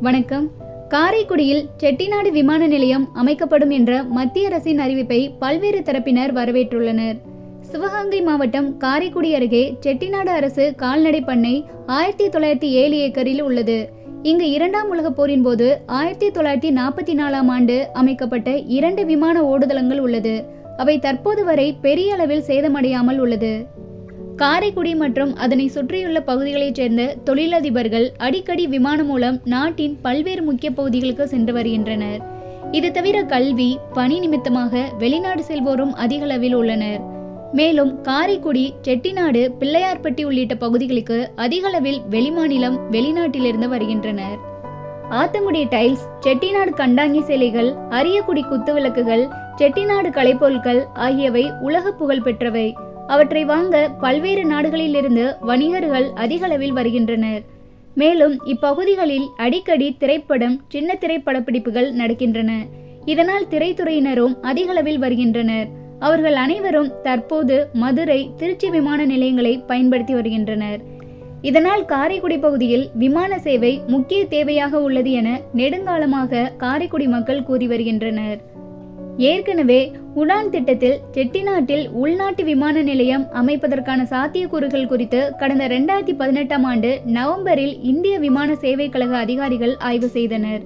வணக்கம். காரைக்குடியில் செட்டிநாடு விமான நிலையம் அமைக்கப்படும் என்ற மத்திய அரசின் அறிவிப்பை பல்வேறு தரப்பினர் வரவேற்றுள்ளனர். சிவகங்கை மாவட்டம் காரைக்குடி அருகே செட்டிநாடு அரசு கால்நடை பண்ணை ஆயிரத்தி தொள்ளாயிரத்தி ஏழு ஏக்கரில் உள்ளது. இங்கு இரண்டாம் உலகப் போரின் போது ஆயிரத்தி தொள்ளாயிரத்தி நாற்பத்தி நாலாம் ஆண்டு அமைக்கப்பட்ட இரண்டு விமான ஓடுதளங்கள் உள்ளது. அவை தற்போது வரை பெரிய அளவில் சேதமடையாமல் உள்ளது. காரைக்குடி மற்றும் அதனை சுற்றியுள்ள பகுதிகளைச் சேர்ந்த தொழிலதிபர்கள் அடிக்கடி விமானம் மூலம் நாட்டின் பல்வேறு முக்கிய பகுதிகளுக்கு சென்று வருகின்றனர். இது தவிர கல்வி பணி நிமித்தமாக வெளிநாடு செல்வோரும் அதிக அளவில் உள்ளனர். மேலும் காரைக்குடி செட்டிநாடு பிள்ளையார்பட்டி உள்ளிட்ட பகுதிகளுக்கு அதிக அளவில் வெளிமாநிலம் வெளிநாட்டிலிருந்து வருகின்றனர். ஆத்தங்குடி டைல்ஸ் செட்டிநாடு கண்டாங்கி சிலைகள் அரியக்குடி குத்துவிளக்குகள் செட்டிநாடு கலைப்பொருட்கள் ஆகியவை உலக புகழ் பெற்றவை. அவற்றை வாங்க பல்வேறு நாடுகளிலிருந்து வணிகர்கள் அதிகளவில் வருகின்றனர். மேலும் இப்பகுதிகளில் அடிக்கடி திரைப்படம் சின்ன திரைப்பட பிடிப்புகள் நடக்கின்றன. இதனால் திரைத்துறையினரும் அதிகளவில் வருகின்றனர். அவர்கள் அனைவரும் தற்போது மதுரை திருச்சி விமான நிலையங்களை பயன்படுத்தி வருகின்றனர். இதனால் காரைக்குடி பகுதியில் விமான சேவை முக்கிய தேவையாக உள்ளது என நெடுங்காலமாக காரைக்குடி மக்கள் கூறி வருகின்றனர். ஏற்கனவே உடான் திட்டத்தில் செட்டிநாட்டில் உள்நாட்டு விமான நிலையம் அமைப்பதற்கான சாத்தியக்கூறுகள் குறித்து கடந்த ரெண்டாயிரத்தி பதினெட்டாம் ஆண்டு நவம்பரில் இந்திய விமான சேவை கழக அதிகாரிகள் ஆய்வு செய்தனர்.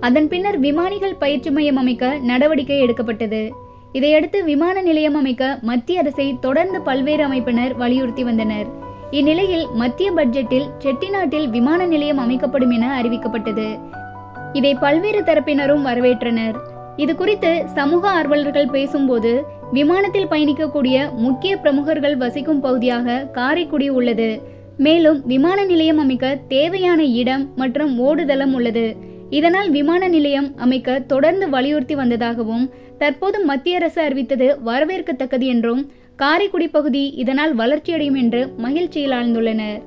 அதன் பின்னர் விமானிகள் பயிற்சி மையம் அமைக்க நடவடிக்கை எடுக்கப்பட்டது. இதையடுத்து விமான நிலையம் அமைக்க மத்திய அரசை தொடர்ந்து பல்வேறு அமைப்பினர் வலியுறுத்தி வந்தனர். இந்நிலையில் மத்திய பட்ஜெட்டில் செட்டிநாட்டில் விமான நிலையம் அமைக்கப்படும் என அறிவிக்கப்பட்டது. இதை பல்வேறு தரப்பினரும் வரவேற்றனர். இது குறித்து சமூக ஆர்வலர்கள் பேசும்போது விமானத்தில் பயணிக்கக்கூடிய முக்கிய பிரமுகர்கள் வசிக்கும் பகுதியாக காரைக்குடி உள்ளது. மேலும் விமான நிலையம் அமைக்க தேவையான இடம் மற்றும் ஓடுதளம் உள்ளது. இதனால் விமான நிலையம் அமைக்க தொடர்ந்து வலியுறுத்தி வந்ததாகவும் தற்போது மத்திய அரசு அறிவித்தது வரவேற்கத்தக்கது என்றும் காரைக்குடி பகுதி இதனால் வளர்ச்சியடையும் என்று மகிழ்ச்சியில் ஆழ்ந்துள்ளனர்.